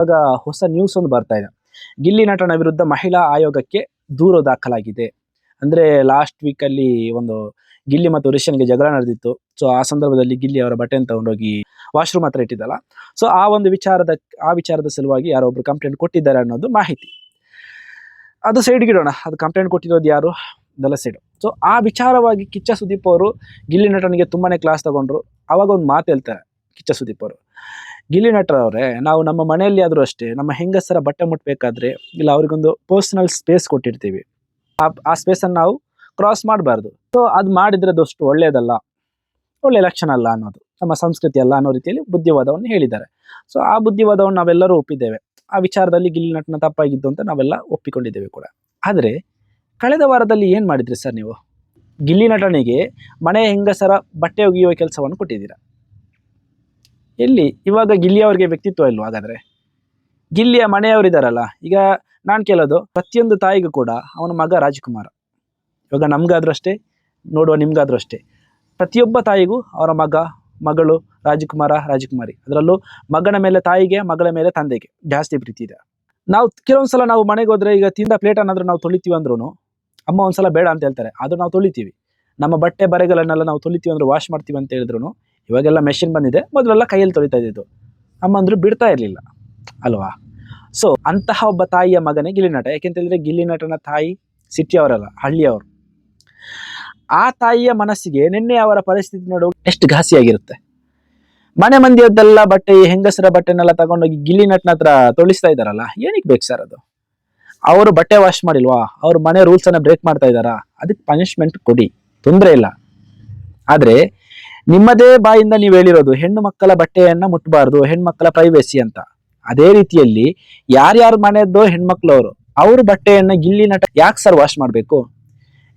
ಇವಾಗ ಹೊಸ ನ್ಯೂಸ್ ಒಂದು ಬರ್ತಾ ಇದೆ. ಗಿಲ್ಲಿ ನಟನ ವಿರುದ್ಧ ಮಹಿಳಾ ಆಯೋಗಕ್ಕೆ ದೂರು ದಾಖಲಾಗಿದೆ. ಅಂದ್ರೆ ಲಾಸ್ಟ್ ವೀಕ್ ಅಲ್ಲಿ ಒಂದು ಗಿಲ್ಲಿ ಮತ್ತು ರಿಷನ್ಗೆ ಜಗಳ ನಡೆದಿತ್ತು. ಸೊ ಆ ಸಂದರ್ಭದಲ್ಲಿ ಗಿಲ್ಲಿ ಅವರ ಬಟ್ಟೆಯನ್ನು ತಗೊಂಡೋಗಿ ವಾಶ್ರೂಮ್ ಹತ್ರ ಇಟ್ಟಿದ್ದಲ್ಲ. ಸೊ ಆ ಒಂದು ವಿಚಾರದ, ಆ ವಿಚಾರದ ಸಲುವಾಗಿ ಯಾರೋ ಒಬ್ರು ಕಂಪ್ಲೇಂಟ್ ಕೊಟ್ಟಿದ್ದಾರೆ ಅನ್ನೋದು ಮಾಹಿತಿ. ಅದು ಸೈಡ್ಗೆ ಇಡೋಣ. ಅದು ಕಂಪ್ಲೇಂಟ್ ಕೊಟ್ಟಿರೋದು ಯಾರು? ದಲ ಸೈಡ್ ಸೊ ಆ ವಿಚಾರವಾಗಿ ಕಿಚ್ಚ ಸುದೀಪ್ ಅವರು ಗಿಲ್ಲಿ ನಟನಿಗೆ ತುಂಬಾನೇ ಕ್ಲಾಸ್ ತಗೊಂಡ್ರು. ಅವಾಗ ಒಂದು ಮಾತು ಹೇಳ್ತಾರೆ ಕಿಚ್ಚ ಸುದೀಪ್ ಅವರು. ಗಿಲ್ಲಿ ನಟರವರೇ ನಾವು ನಮ್ಮ ಮನೆಯಲ್ಲಿ ಆದರೂ ಅಷ್ಟೇ, ನಮ್ಮ ಹೆಂಗಸರ ಬಟ್ಟೆ ಮುಟ್ಟಬೇಕಾದ್ರೆ ಇಲ್ಲ ಅವ್ರಿಗೊಂದು ಪರ್ಸನಲ್ ಸ್ಪೇಸ್ ಕೊಟ್ಟಿರ್ತೀವಿ. ಆ ಆ ಸ್ಪೇಸನ್ನು ನಾವು ಕ್ರಾಸ್ ಮಾಡಬಾರ್ದು. ಸೊ ಅದು ಮಾಡಿದ್ರೆ ಅದಷ್ಟು ಒಳ್ಳೆಯದಲ್ಲ ಒಳ್ಳೆಯ ಲಕ್ಷಣ ಅಲ್ಲ ಅನ್ನೋದು, ನಮ್ಮ ಸಂಸ್ಕೃತಿ ಅಲ್ಲ ಅನ್ನೋ ರೀತಿಯಲ್ಲಿ ಬುದ್ಧಿವಾದವನ್ನು ಹೇಳಿದ್ದಾರೆ. ಸೊ ಆ ಬುದ್ಧಿವಾದವನ್ನು ನಾವೆಲ್ಲರೂ ಒಪ್ಪಿದ್ದೇವೆ. ಆ ವಿಚಾರದಲ್ಲಿ ಗಿಲ್ಲಿ ನಟನ ತಪ್ಪಾಗಿದ್ದು ಅಂತ ನಾವೆಲ್ಲ ಒಪ್ಪಿಕೊಂಡಿದ್ದೇವೆ ಕೂಡ. ಆದರೆ, ಕಳೆದ ವಾರದಲ್ಲಿ ಏನು ಮಾಡಿದ್ರಿ ಸರ್ ನೀವು? ಗಿಲ್ಲಿ ನಟನಿಗೆ ಮನೆ ಹೆಂಗಸರ ಬಟ್ಟೆ ಒಗೆಯುವ ಕೆಲಸವನ್ನು ಕೊಟ್ಟಿದ್ದೀರಾ? ಎಲ್ಲಿ? ಇವಾಗ ಗಿಲ್ಲಿ ಅವರಿಗೆ ವ್ಯಕ್ತಿತ್ವ ಇಲ್ವಾ ಹಾಗಾದ್ರೆ? ಗಿಲ್ಲಿಯ ಮನೆಯವರಿದ್ದಾರಲ್ಲ ಈಗ ನಾನು ಕೇಳೋದು, ಪ್ರತಿಯೊಂದು ತಾಯಿಗೂ ಕೂಡ ಅವನ ಮಗ ರಾಜ್ಕುಮಾರ. ಇವಾಗ ನಮ್ಗಾದ್ರೂ ಅಷ್ಟೇ ನೋಡುವ ನಿಮ್ಗಾದ್ರೂ ಅಷ್ಟೇ ಪ್ರತಿಯೊಬ್ಬ ತಾಯಿಗೂ ಅವರ ಮಗ, ಮಗಳು ರಾಜಕುಮಾರ, ರಾಜಕುಮಾರಿ. ಅದರಲ್ಲೂ ಮಗನ ಮೇಲೆ ತಾಯಿಗೆ, ಮಗಳ ಮೇಲೆ ತಂದೆಗೆ ಜಾಸ್ತಿ ಪ್ರೀತಿ ಇದೆ. ನಾವು ಕೆಲವೊಂದ್ಸಲ ನಾವು ಮನೆಗೆ ಹೋದ್ರೆ ಈಗ ತಿಂದ ಪ್ಲೇಟ್ ಅನ್ನಾದ್ರೂ ನಾವು ತೊಳಿತೀವಿ ಅಂದ್ರೂ ಅಮ್ಮ ಒಂದ್ಸಲ ಬೇಡ ಅಂತ ಹೇಳ್ತಾರೆ. ಅದು ನಾವು ತೊಳಿತೀವಿ. ನಮ್ಮ ಬಟ್ಟೆ ಬರೆಗಳನ್ನೆಲ್ಲ ನಾವು ತೊಳಿತೀವಿ ಅಂದ್ರೆ ವಾಶ್ ಮಾಡ್ತೀವಿ ಅಂತ ಹೇಳಿದ್ರು ಇವಾಗೆಲ್ಲ ಮೆಷಿನ್ ಬಂದಿದೆ, ಮೊದಲೆಲ್ಲ ಕೈಯಲ್ಲಿ ತೊಳಿತಾ ಇದ್ದಿದ್ದು. ಅಮ್ಮಂದ್ರು ಬಿಡ್ತಾ ಇರಲಿಲ್ಲ, ಅಲ್ವಾ? ಸೊ ಅಂತಹ ಒಬ್ಬ ತಾಯಿಯ ಮಗನೇ ಗಿಲ್ಲಿ ನಟ ಯಾಕೆಂತ ಹೇಳಿದ್ರೆ ಗಿಲ್ಲಿ ನಟನ ತಾಯಿ ಸಿಟಿಯವರಲ್ಲ ಹಳ್ಳಿಯವರು. ಆ ತಾಯಿಯ ಮನಸ್ಸಿಗೆ ನಿನ್ನೆ ಅವರ ಪರಿಸ್ಥಿತಿ ನೋಡು, ಎಷ್ಟು ಘಾಸಿಯಾಗಿರುತ್ತೆ. ಮನೆ ಮಂದಿಯದ್ದೆಲ್ಲ ಬಟ್ಟೆ ಹೆಂಗಸರ ಬಟ್ಟೆನೆಲ್ಲ ತಗೊಂಡೋಗಿ ಗಿಲ್ಲಿ ನಟನ ಹತ್ರ ತೊಳಿಸ್ತಾ ಇದ್ದಾರಲ್ಲ, ಏನಕ್ಕೆ ಬೇಕು ಸರ್ ಅದು? ಅವರು ಬಟ್ಟೆ ವಾಶ್ ಮಾಡಿಲ್ವಾ? ಅವ್ರ ಮನೆ ರೂಲ್ಸ್ ಅನ್ನ ಬ್ರೇಕ್ ಮಾಡ್ತಾ ಇದ್ದಾರಾ? ಅದಕ್ಕೆ ಪನಿಷ್ಮೆಂಟ್ ಕೊಡಿ, ತೊಂದರೆ ಇಲ್ಲ. ಆದ್ರೆ ನಿಮ್ಮದೇ ಬಾಯಿಂದ ನೀವು ಹೇಳಿರೋದು ಹೆಣ್ಣು ಮಕ್ಕಳ ಬಟ್ಟೆಯನ್ನ ಮುಟ್ಟಬಾರ್ದು ಹೆಣ್ಮಕ್ಕಳ ಪ್ರೈವೇಸಿ ಅಂತ. ಅದೇ ರೀತಿಯಲ್ಲಿ ಯಾರ್ಯಾರ ಮನೆಯದ್ದೋ ಹೆಣ್ಮಕ್ಳವರು ಅವ್ರ ಬಟ್ಟೆಯನ್ನ ಗಿಲ್ಲಿ ನಟ, ಯಾಕೆ ಸರ್ ವಾಶ್ ಮಾಡ್ಬೇಕು?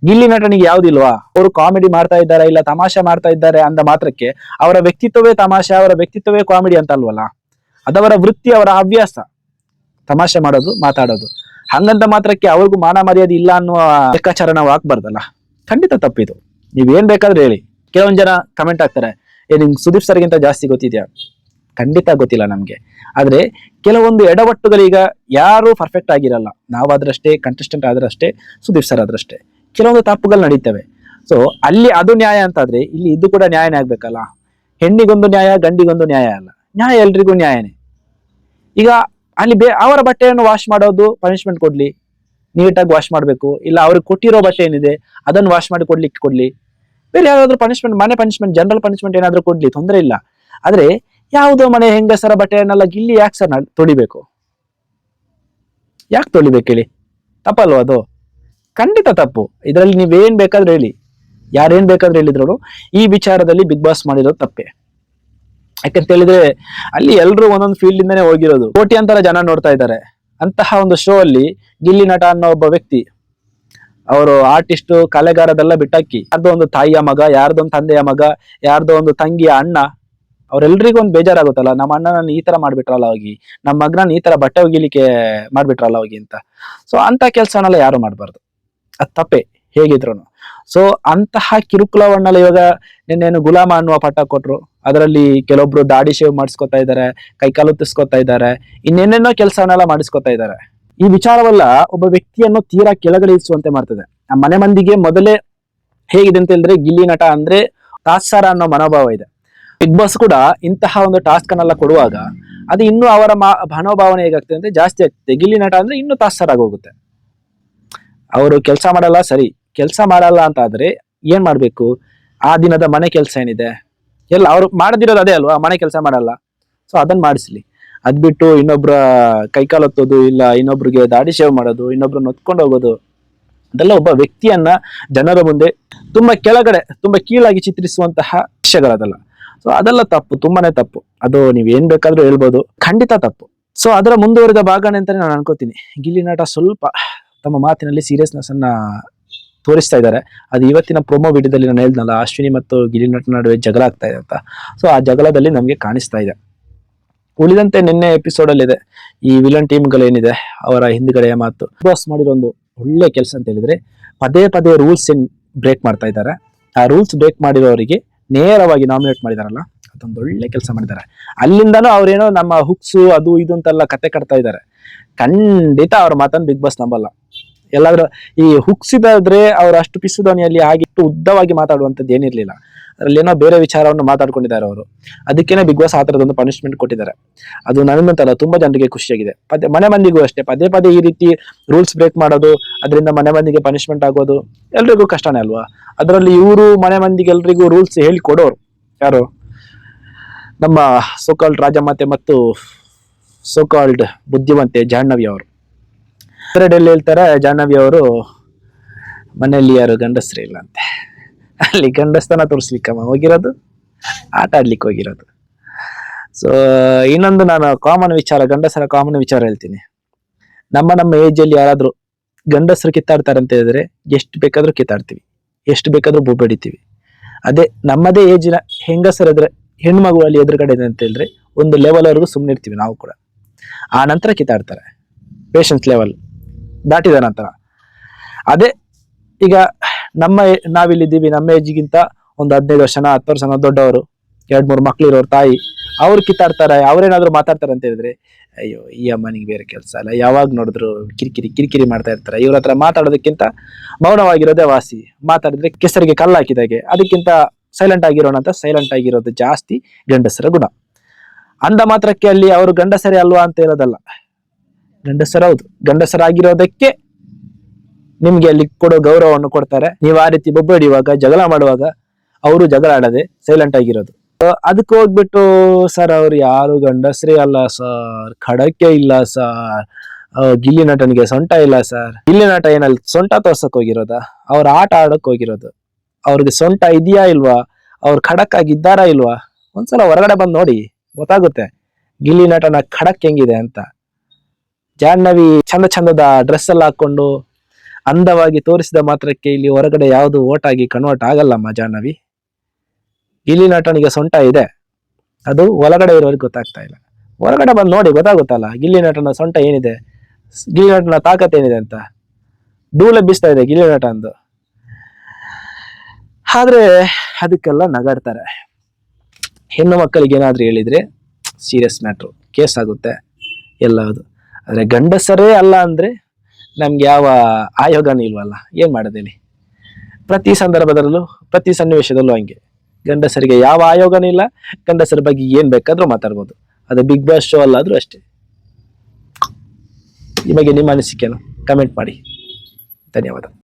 ಗಿಲ್ಲಿ ನಟನಿಗೆ ಯಾವ್ದಿಲ್ವಾ ಅವರು ಕಾಮಿಡಿ ಮಾಡ್ತಾ ಇದ್ದಾರೆ ಇಲ್ಲ ತಮಾಷೆ ಮಾಡ್ತಾ ಇದ್ದಾರೆ ಅಂದ ಮಾತ್ರಕ್ಕೆ ಅವರ ವ್ಯಕ್ತಿತ್ವವೇ ತಮಾಷೆ, ಅವರ ವ್ಯಕ್ತಿತ್ವವೇ ಕಾಮಿಡಿ ಅಂತ ಅಲ್ವಲ್ಲ? ಅದವರ ವೃತ್ತಿ, ಅವರ ಹವ್ಯಾಸ. ತಮಾಷೆ ಮಾಡೋದು, ಮಾತಾಡೋದು. ಹಂಗಂತ ಮಾತ್ರಕ್ಕೆ ಅವ್ರಿಗೂ ಮಾನ ಮರ್ಯಾದೆ ಇಲ್ಲ ಅನ್ನುವ ಲೆಕ್ಕಾಚಾರ ನಾವು ಹಾಕ್ಬಾರ್ದಲ್ಲ ಖಂಡಿತ ತಪ್ಪಿದು. ನೀವೇನ್ ಬೇಕಾದ್ರೂ ಹೇಳಿ. ಕೆಲವೊಂದ್ ಜನ ಕಮೆಂಟ್ ಆಗ್ತಾರೆ ಏ ನಿಮ್ಗೆ ಸುದೀಪ್ ಸರ್ಗಿಂತ ಜಾಸ್ತಿ ಗೊತ್ತಿದ್ಯಾ? ಖಂಡಿತ ಗೊತ್ತಿಲ್ಲ ನಮಗೆ. ಆದ್ರೆ ಕೆಲವೊಂದು ಎಡವಟ್ಟುಗಳೀಗ ಯಾರು ಪರ್ಫೆಕ್ಟ್ ಆಗಿರಲ್ಲ. ನಾವಾದ್ರಷ್ಟೇ ಕಂಟೆಸ್ಟೆಂಟ್ ಆದ್ರಷ್ಟೇ, ಸುದೀಪ್ ಸರ್ ಆದ್ರಷ್ಟೇ. ಕೆಲವೊಂದು ತಪ್ಪುಗಳು ನಡೀತವೆ. ಸೊ ಅಲ್ಲಿ ಅದು ನ್ಯಾಯ ಅಂತಾದ್ರೆ, ಇಲ್ಲಿ ಇದು ಕೂಡ ನ್ಯಾಯನೇ ಆಗ್ಬೇಕಲ್ಲ. ಹೆಣ್ಣಿಗೊಂದು ನ್ಯಾಯ, ಗಂಡಿಗೊಂದು ನ್ಯಾಯ ಅಲ್ಲ. ನ್ಯಾಯ ಎಲ್ರಿಗೂ ನ್ಯಾಯನೇ. ಈಗ ಅಲ್ಲಿ ಬೇ, ಅವರ ಬಟ್ಟೆಯನ್ನು ವಾಶ್ ಮಾಡೋದು ಪನಿಷ್ಮೆಂಟ್ ಕೊಡ್ಲಿ. ನೀಟಾಗಿ ವಾಶ್ ಮಾಡಬೇಕು. ಇಲ್ಲ ಅವ್ರಿಗೆ ಕೊಟ್ಟಿರೋ ಬಟ್ಟೆ ಏನಿದೆ, ಅದನ್ನು ವಾಶ್ ಮಾಡಿ ಕೊಡ್ಲಿಕ್ಕೆ ಕೊಡ್ಲಿ. ಬೇರೆ ಯಾವ್ದಾದ್ರು ಪನಿಷ್ಮೆಂಟ್ ಮನೆ ಪನಿಷ್ಮೆಂಟ್ ಜನರಲ್ ಪನಿಷ್ಮೆಂಟ್ ಏನಾದ್ರೂ ಕೊಡ್ಲಿ, ತೊಂದರೆ ಇಲ್ಲ. ಆದ್ರೆ ಯಾವುದೋ ಮನೆ ಹೆಂಗಸರ ಬಟ್ಟೆಯನ್ನೆಲ್ಲ ಗಿಲ್ಲಿ ಯಾಕೆ ಸರ್ ತೊಳಿಬೇಕು? ಯಾಕೆ ತೊಳಿಬೇಕು ಹೇಳಿ? ತಪ್ಪಲ್ವ ಅದು? ಖಂಡಿತ ತಪ್ಪು. ಇದರಲ್ಲಿ ನೀವೇನ್ ಬೇಕಾದ್ರೆ ಹೇಳಿ. ಯಾರೇನ್ ಬೇಕಾದ್ರೆ ಹೇಳಿದ್ರು ಈ ವಿಚಾರದಲ್ಲಿ ಬಿಗ್ ಬಾಸ್ ಮಾಡಿರೋದು ತಪ್ಪೆ. ಯಾಕಂತ ಹೇಳಿದ್ರೆ ಅಲ್ಲಿ ಎಲ್ರು ಒಂದೊಂದು ಫೀಲ್ಡ್ ಇಂದಾನೆ ಹೋಗಿರೋದು. ಕೋಟ್ಯಾಂತರ ಜನ ನೋಡ್ತಾ ಇದ್ದಾರೆ. ಅಂತಹ ಒಂದು ಶೋ ಅಲ್ಲಿ ಗಿಲ್ಲಿ ನಟ ಅನ್ನೋ ಒಬ್ಬ ವ್ಯಕ್ತಿ ಅವರು ಆರ್ಟಿಸ್ಟ್ ಕಲೆಗಾರದೆಲ್ಲ ಬಿಟ್ಟಾಕಿ, ಯಾರ್ದೋ ಒಂದು ತಾಯಿಯ ಮಗ, ಯಾರ್ದೋ ತಂದೆಯ ಮಗ, ಯಾರ್ದೋ ಒಂದು ತಂಗಿಯ ಅಣ್ಣ, ಅವ್ರೆಲ್ರಿಗೂ ಒಂದು ಬೇಜಾರಾಗುತ್ತಲ್ಲ, ನಮ್ಮ ಅಣ್ಣನ ಈ ತರ ಮಾಡ್ಬಿಟ್ರಲ್ಲ ಹೋಗಿ, ನಮ್ಮ ಮಗನ ಈ ತರ ಬಟ್ಟೆ ಒಗಿಲಿಕ್ಕೆ ಮಾಡ್ಬಿಟ್ರಲ್ಲ ಹೋಗಿ ಅಂತ. ಸೊ ಅಂತ ಕೆಲಸನೆಲ್ಲ ಯಾರು ಮಾಡ್ಬಾರ್ದು. ಅದ್ ತಪ್ಪೆ ಹೇಗಿದ್ರು ಸೊ ಅಂತಹ ಕಿರುಕುಳವನ್ನೆಲ್ಲ ಇವಾಗ ನಿನ್ನೇನು ಗುಲಾಮ ಅನ್ನುವ ಪಟ್ಟ ಕೊಟ್ರು, ಅದರಲ್ಲಿ ಕೆಲವೊಬ್ರು ದಾಡಿ ಶೇವ್ ಮಾಡಿಸ್ಕೊತಾ ಇದ್ದಾರೆ ಕೈಕಾಲು ತಿಸ್ಕೊತಾ ಇದ್ದಾರೆ ಇನ್ನೇನೇನೋ ಕೆಲಸವನ್ನೆಲ್ಲ ಮಾಡಿಸ್ಕೊತಾ ಇದ್ದಾರೆ ಈ ವಿಚಾರವಲ್ಲ ಒಬ್ಬ ವ್ಯಕ್ತಿಯನ್ನು ತೀರಾ ಕೆಳಗಳಿಸುವಂತೆ ಮಾಡ್ತದೆ. ಆ ಮನೆ ಮಂದಿಗೆ ಮೊದಲೇ ಹೇಗಿದೆ ಅಂತ ಹೇಳಿದ್ರೆ ಗಿಲ್ಲಿ ನಟ ಅಂದ್ರೆ ತಾತ್ಸಾರ ಅನ್ನೋ ಮನೋಭಾವ ಇದೆ. ಬಿಗ್ ಬಾಸ್ ಕೂಡ ಇಂತಹ ಒಂದು ಟಾಸ್ಕ್ ಅನ್ನೆಲ್ಲ ಕೊಡುವಾಗ ಅದು ಇನ್ನೂ ಅವರ ಮನೋಭಾವನೆ ಹೇಗಾಗ್ತದೆ ಅಂದ್ರೆ ಜಾಸ್ತಿ ಆಗ್ತದೆ. ಗಿಲ್ಲಿ ನಟ ಅಂದ್ರೆ ಇನ್ನೂ ತಾತ್ಸಾರ ಆಗೋಗುತ್ತೆ. ಅವರು ಕೆಲಸ ಮಾಡಲ್ಲ, ಸರಿ. ಕೆಲಸ ಮಾಡಲ್ಲ ಅಂತ ಆದ್ರೆ ಏನ್ ಮಾಡ್ಬೇಕು? ಆ ದಿನದ ಮನೆ ಕೆಲಸ ಏನಿದೆ? ಎಲ್ಲ ಅವ್ರು ಮಾಡದಿರೋದು ಅದೇ ಅಲ್ವಾ? ಮನೆ ಕೆಲಸ ಮಾಡಲ್ಲ. ಸೊ ಅದನ್ನ ಮಾಡಿಸ್ಲಿ. ಅದ್ ಬಿಟ್ಟು ಇನ್ನೊಬ್ರ ಕೈಕಾಲು ಹೊತ್ತೋದು ಇಲ್ಲ ಇನ್ನೊಬ್ರಿಗೆ ದಾಡಿ ಶೇವ್ ಮಾಡೋದು ಇನ್ನೊಬ್ರನ್ನ ಹೊತ್ಕೊಂಡು ಹೋಗೋದು, ಅದೆಲ್ಲ ಒಬ್ಬ ವ್ಯಕ್ತಿಯನ್ನ ಜನರ ಮುಂದೆ ತುಂಬಾ ಕೆಳಗಡೆ, ತುಂಬಾ ಕೀಳಾಗಿ ಚಿತ್ರಿಸುವಂತಹ ವಿಷಯಗಳದಲ್ಲ ಸೊ ಅದೆಲ್ಲ ತಪ್ಪು, ತುಂಬಾನೇ ತಪ್ಪು. ಅದು ನೀವ್ ಏನ್ ಬೇಕಾದ್ರೂ ಹೇಳ್ಬೋದು. ಖಂಡಿತ ತಪ್ಪು. ಸೊ ಅದರ ಮುಂದುವರಿದ ಭಾಗನೇ ಅಂತಾನೆ ನಾನು ಅನ್ಕೋತೀನಿ. ಗಿಲ್ಲಿ ನಟ ಸ್ವಲ್ಪ ತಮ್ಮ ಮಾತಿನಲ್ಲಿ ಸೀರಿಯಸ್ನೆಸ್ ಅನ್ನ ತೋರಿಸ್ತಾ ಇದ್ದಾರೆ. ಅದು ಇವತ್ತಿನ ಪ್ರೊಮೋ ವಿಡಿಯೋದಲ್ಲಿ ನಾನು ಹೇಳ್ದಲ್ಲ ಅಶ್ವಿನಿ ಮತ್ತು ಗಿಲಿ ನಟ ನಡುವೆ ಜಗಳ ಆಗ್ತಾ ಇದೆ ಅಂತ. ಸೊ ಆ ಜಗಳದಲ್ಲಿ ನಮಗೆ ಕಾಣಿಸ್ತಾ ಇದೆ. ಉಳಿದಂತೆ ನಿನ್ನೆ ಎಪಿಸೋಡ್ ಅಲ್ಲಿ ಇದೆ ಈ ವಿಲನ್ ಟೀಮ್ಗಳೇನಿದೆ ಅವರ ಹಿಂದ್ಗಡೆಯ ಮಾತು. ಬಾಸ್ ಮಾಡಿರೋ ಒಂದು ಒಳ್ಳೆ ಕೆಲಸ ಅಂತ ಹೇಳಿದ್ರೆ, ಪದೇ ಪದೇ ರೂಲ್ಸ್ ಏನ್ ಬ್ರೇಕ್ ಮಾಡ್ತಾ ಇದ್ದಾರೆ. ಆ ರೂಲ್ಸ್ ಬ್ರೇಕ್ ಮಾಡಿರೋರಿಗೆ ನೇರವಾಗಿ ನಾಮಿನೇಟ್ ಮಾಡಿದಾರಲ್ಲ, ಅದೊಂದು ಒಳ್ಳೆ ಕೆಲಸ ಮಾಡಿದ್ದಾರೆ. ಅಲ್ಲಿಂದನೂ ಅವ್ರೇನೋ ನಮ್ಮ ಹುಕ್ಸು ಅದು ಇದು ಅಂತೆಲ್ಲ ಕತೆ ಕಟ್ತಾ ಇದ್ದಾರೆ. ಖಂಡಿತ ಅವ್ರ ಮಾತನ್ನು ಬಿಗ್ ಬಾಸ್ ನಂಬಲ್ಲ. ಎಲ್ಲಾದ್ರೂ ಈ ಹುಕ್ಸಿದಾದ್ರೆ ಅವ್ರು ಅಷ್ಟು ಪಿಸು ಆಗಿಟ್ಟು ಉದ್ದವಾಗಿ ಮಾತಾಡುವಂಥದ್ದು ಏನಿರಲಿಲ್ಲ. ಅದರಲ್ಲಿ ಏನೋ ಬೇರೆ ವಿಚಾರವನ್ನು ಮಾತಾಡ್ಕೊಂಡಿದ್ದಾರೆ ಅವರು. ಅದಕ್ಕೇನೆ ಬಿಗ್ ಬಾಸ್ ಆ ಥರದೊಂದು ಪನಿಷ್ಮೆಂಟ್ ಕೊಟ್ಟಿದ್ದಾರೆ. ಅದು ನನಗಂತಲ್ಲ ತುಂಬಾ ಜನರಿಗೆ ಖುಷಿಯಾಗಿದೆ. ಪದೇ, ಮನೆ ಮಂದಿಗೂ ಅಷ್ಟೇ. ಪದೇ ಪದೇ ಈ ರೀತಿ ರೂಲ್ಸ್ ಬ್ರೇಕ್ ಮಾಡೋದು, ಅದರಿಂದ ಮನೆ ಮಂದಿಗೆ ಪನಿಷ್ಮೆಂಟ್ ಆಗೋದು, ಎಲ್ರಿಗೂ ಕಷ್ಟನೇ ಅಲ್ವಾ? ಅದರಲ್ಲಿ ಇವರು, ಮನೆ ಮಂದಿಗೆ ಎಲ್ರಿಗೂ ರೂಲ್ಸ್ ಹೇಳಿಕೊಡೋರು ಯಾರು? ನಮ್ಮ ಸೋಕಾಲ್ಡ್ ರಾಜಮಾತೆ ಮತ್ತು ಸೋಕಾಲ್ಡ್ ಬುದ್ಧಿವಂತೆ ಜಾಹ್ನವಿ ಅವರು. ಎರಡಲ್ಲಿ ಹೇಳ್ತಾರೆ, ಜಾಹ್ನವಿ ಅವರು, ಮನೆಯಲ್ಲಿ ಯಾರು ಗಂಡಸ್ರಿ ಇಲ್ಲ ಅಂತ. ಅಲ್ಲಿ ಗಂಡಸ್ತನ ತೋರಿಸ್ಲಿಕ್ಕಮ್ಮ ಹೋಗಿರೋದು, ಆಟ ಆಡ್ಲಿಕ್ಕೆ ಹೋಗಿರೋದು. ಸೊ ಇನ್ನೊಂದು ನಾನು ಕಾಮನ್ ವಿಚಾರ, ಗಂಡಸರ ಕಾಮನ್ ವಿಚಾರ ಹೇಳ್ತೀನಿ. ನಮ್ಮ ನಮ್ಮ ಏಜ್ ಅಲ್ಲಿ ಯಾರಾದ್ರೂ ಗಂಡಸರು ಕಿತ್ತಾಡ್ತಾರೆ ಅಂತ ಹೇಳಿದ್ರೆ, ಎಷ್ಟು ಬೇಕಾದರೂ ಕಿತ್ತಾಡ್ತೀವಿ. ಎಷ್ಟು ಬೇಕಾದರೂ ಬೇಕಾದ್ರೂ ಬೆಡಿತೀವಿ ಅದೇ ನಮ್ಮದೇ ಏಜಿನ ಹೆಂಗಸರ ಎದುರು, ಹೆಣ್ಮಗು ಅಲ್ಲಿ ಎದುರುಗಡೆ ಇದೆ ಅಂತ ಹೇಳಿದ್ರೆ, ಒಂದು ಲೆವೆಲ್ವರೆಗೂ ಸುಮ್ಮನೆ ಇರ್ತೀವಿ ನಾವು ಕೂಡ. ಆ ನಂತರ ಕಿತ್ತಾಡ್ತಾರೆ. ಪೇಷನ್ಸ್ ಲೆವೆಲ್ ದಾಟಿದ ನಂತರ. ಅದೇ ಈಗ ನಮ್ಮ ನಾವಿಲ್ಲಿ ನಾವಿಲ್ಲಿದ್ದೀವಿ ನಮ್ಮ ಏಜ್ಗಿಂತ ಒಂದು ಹದಿನೈದು ವರ್ಷನ ಹತ್ತು ವರ್ಷನ ದೊಡ್ಡವರು, ಎರಡು ಮೂರು ಮಕ್ಳು ಇರೋರು ತಾಯಿ, ಅವ್ರು ಕಿತ್ತಾಡ್ತಾರೆ, ಅವ್ರೇನಾದ್ರು ಮಾತಾಡ್ತಾರೆ ಅಂತ ಹೇಳಿದ್ರೆ, ಅಯ್ಯೋ, ಈ ಅಮ್ಮನಿಗೆ ಬೇರೆ ಕೆಲಸ ಅಲ್ಲ, ಯಾವಾಗ ನೋಡಿದ್ರು ಕಿರಿಕಿರಿ ಕಿರಿಕಿರಿ ಮಾಡ್ತಾ ಇರ್ತಾರೆ, ಇವ್ರ ಹತ್ರ ಮಾತಾಡೋದಕ್ಕಿಂತ ಮೌನವಾಗಿರೋದೇ ವಾಸಿ, ಮಾತಾಡಿದ್ರೆ ಕೆಸರಿಗೆ ಕಲ್ಲು ಹಾಕಿದಾಗೆ, ಅದಕ್ಕಿಂತ ಸೈಲೆಂಟ್ ಆಗಿರೋಣ ಅಂತ ಸೈಲೆಂಟ್ ಆಗಿರೋದು ಜಾಸ್ತಿ ಗಂಡಸರ ಗುಣ. ಅಂದ ಮಾತ್ರಕ್ಕೆ ಅಲ್ಲಿ ಅವರು ಗಂಡಸರೇ ಅಲ್ವಾ ಅಂತ ಇರೋದಲ್ಲ ಗಂಡಸರೌದು. ಗಂಡಸರಾಗಿರೋದಕ್ಕೆ ನಿಮ್ಗೆ ಅಲ್ಲಿ ಕೊಡೋ ಗೌರವವನ್ನು ಕೊಡ್ತಾರೆ. ನೀವು ಆ ರೀತಿ ಬೊಬ್ಬಡಿಯುವಾಗ, ಜಗಳ ಮಾಡುವಾಗ ಅವರು ಜಗಳ ಆಡದೆ ಸೈಲೆಂಟ್ ಆಗಿರೋದು ಅದಕ್ಕೆ ಹೋಗ್ಬಿಟ್ಟು ಸರ್ ಅವ್ರು ಯಾರು ಗಂಡಸ್ರೇ ಅಲ್ಲ ಸರ್ ಖಡಕ್ಕೆ ಇಲ್ಲ ಸರ್ ಗಿಲ್ಲಿ ನಟನಿಗೆ ಸೊಂಟ ಇಲ್ಲ ಸರ್ ಗಿಲ್ಲಿ ನಟ ಏನಲ್ಲಿ ಸೊಂಟ ತೋರ್ಸಕ್ ಹೋಗಿರೋದ? ಅವ್ರ ಆಟ ಆಡಕ್ ಹೋಗಿರೋದು. ಅವ್ರಿಗೆ ಸೊಂಟ ಇದೆಯಾ ಇಲ್ವಾ? ಅವ್ರು ಖಡಕ್ ಆಗಿದ್ದಾರಾ ಇಲ್ವಾ? ಒಂದ್ಸಲ ಹೊರಗಡೆ ಬಂದು ನೋಡಿ, ಗೊತ್ತಾಗುತ್ತೆ. ಗಿಲ್ಲಿ ನಟನ ಖಡಕ್ ಹೆಂಗಿದೆ ಅಂತ. ಜಾಹ್ನವಿ ಚಂದ ಚಂದದ ಡ್ರೆಸ್ ಎಲ್ಲ ಹಾಕೊಂಡು ಅಂದವಾಗಿ ತೋರಿಸಿದ ಮಾತ್ರಕ್ಕೆ ಇಲ್ಲಿ ಹೊರಗಡೆ ಯಾವುದು ಓಟ್ ಆಗಿ ಕನ್ವರ್ಟ್ ಆಗಲ್ಲಮ್ಮ ಜಾಹ್ನವಿ. ಗಿಲ್ಲಿ ನಟನಿಗೆ ಸೊಂಟ ಇದೆ. ಅದು ಒಳಗಡೆ ಇರೋರಿಗೆ ಗೊತ್ತಾಗ್ತಾ ಇಲ್ಲ. ಹೊರಗಡೆ ಬಂದು ನೋಡಿ ಗೊತ್ತಾಗುತ್ತಲ್ಲ, ಗಿಲ್ಲಿ ನಟನ ಸೊಂಟ ಏನಿದೆ? ಗಿಲ್ಲಿ ನಟನ ತಾಕತ್ ಏನಿದೆ ಅಂತ? ಧೂಳೆ ಬೀಸ್ತಾ ಇದೆ ಗಿಲ್ಲಿ ನಟ ಅಂದು ಆದ್ರೆ ಅದಕ್ಕೆಲ್ಲ ನಗಾಡ್ತಾರೆ. ಹೆಣ್ಣು ಮಕ್ಕಳಿಗೆ ಏನಾದ್ರೂ ಹೇಳಿದ್ರೆ ಸೀರಿಯಸ್ ಮ್ಯಾಟ್ರು ಕೇಸ್ ಆಗುತ್ತೆ. ಎಲ್ಲದು. ಆದ್ರೆ ಗಂಡಸರೇ ಅಲ್ಲ ಅಂದ್ರೆ ನಮ್ಗೆ ಯಾವ ಆಯೋಗನೂ ಇಲ್ವಲ್ಲ? ಏನು ಮಾಡೋದೇಳಿ? ಪ್ರತಿ ಸಂದರ್ಭದಲ್ಲೂ, ಪ್ರತಿ ಸನ್ನಿವೇಶದಲ್ಲೂ ಹಂಗೆ. ಗಂಡಸರಿಗೆ ಯಾವ ಆಯೋಗನೂ ಇಲ್ಲ, ಗಂಡಸರ ಬಗ್ಗೆ ಏನು ಬೇಕಾದರೂ ಮಾತಾಡ್ಬೋದು. ಅದು ಬಿಗ್ ಬಾಸ್ ಶೋ ಅಲ್ಲಾದರೂ ಅಷ್ಟೇ. ಈ ಬಗ್ಗೆ ನಿಮ್ಮ ಅನಿಸಿಕೆನು ಕಮೆಂಟ್ ಮಾಡಿ. ಧನ್ಯವಾದ.